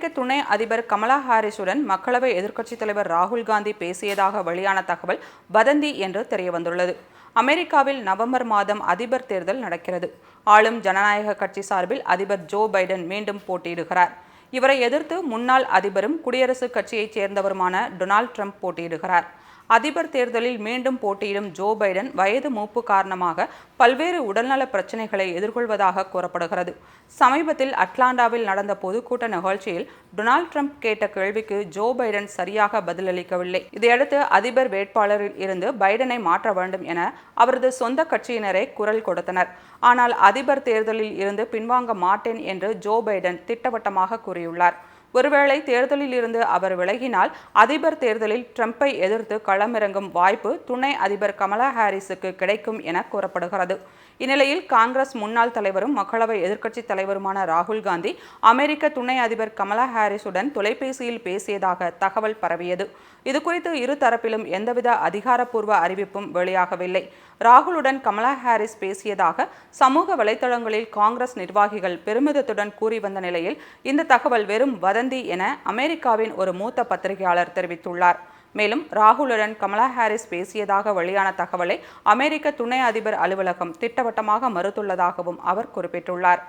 அமெரிக்க துணை அதிபர் கமலா ஹாரிஸுடன் மக்களவை எதிர்க்கட்சித் தலைவர் ராகுல் காந்தி பேசியதாக வெளியான தகவல் வதந்தி என்று தெரியவந்துள்ளது. அமெரிக்காவில் நவம்பர் மாதம் அதிபர் தேர்தல் நடக்கிறது. ஆளும் ஜனநாயக கட்சி சார்பில் அதிபர் ஜோ பைடன் மீண்டும் போட்டியிடுகிறார். இவரை எதிர்த்து முன்னாள் அதிபரும் குடியரசுக் கட்சியைச் சேர்ந்தவருமான டொனால்ட் ட்ரம்ப் போட்டியிடுகிறார். அதிபர் தேர்தலில் மீண்டும் போட்டியிடும் ஜோ பைடன் வயது மூப்பு காரணமாக பல்வேறு உடல்நல பிரச்சனைகளை எதிர்கொள்வதாக கூறப்படுகிறது. சமீபத்தில் அட்லாண்டாவில் நடந்த பொதுக்கூட்ட நிகழ்ச்சியில் டொனால்ட் ட்ரம்ப் கேட்ட கேள்விக்கு ஜோ பைடன் சரியாக பதிலளிக்கவில்லை. இதையடுத்து அதிபர் வேட்பாளரில் இருந்து பைடனை மாற்ற வேண்டும் என அவரது சொந்த கட்சியினரே குரல் கொடுத்தனர். ஆனால் அதிபர் தேர்தலில் இருந்து பின்வாங்க மாட்டேன் என்று ஜோ பைடன் திட்டவட்டமாக regular ஒருவேளை தேர்தலில் இருந்து அவர் விலகினால் அதிபர் தேர்தலில் ட்ரம்ப்பை எதிர்த்து களமிறங்கும் வாய்ப்பு துணை அதிபர் கமலா ஹாரிஸுக்கு கிடைக்கும் என கூறப்படுகிறது. இந்நிலையில் காங்கிரஸ் முன்னாள் தலைவரும் மக்களவை எதிர்க்கட்சித் தலைவருமான ராகுல் காந்தி அமெரிக்க துணை அதிபர் கமலா ஹாரிஸுடன் தொலைபேசியில் பேசியதாக தகவல் பரவியது. இதுகுறித்து இரு தரப்பிலும் எந்தவித அதிகாரப்பூர்வ அறிவிப்பும் வெளியாகவில்லை. ராகுலுடன் கமலா ஹாரிஸ் பேசியதாக சமூக வலைதளங்களில் காங்கிரஸ் நிர்வாகிகள் பெருமிதத்துடன் கூறி வந்த நிலையில் இந்த தகவல் வெறும் வதந்தி என அமெரிக்காவின் ஒரு மூத்த பத்திரிகையாளர் தெரிவித்துள்ளார். மேலும் ராகுலுடன் கமலா ஹாரிஸ் பேசியதாக வெளியான தகவலை அமெரிக்க துணை அதிபர் அலுவலகம் திட்டவட்டமாக மறுத்துள்ளதாகவும் அவர் குறிப்பிட்டுள்ளார்.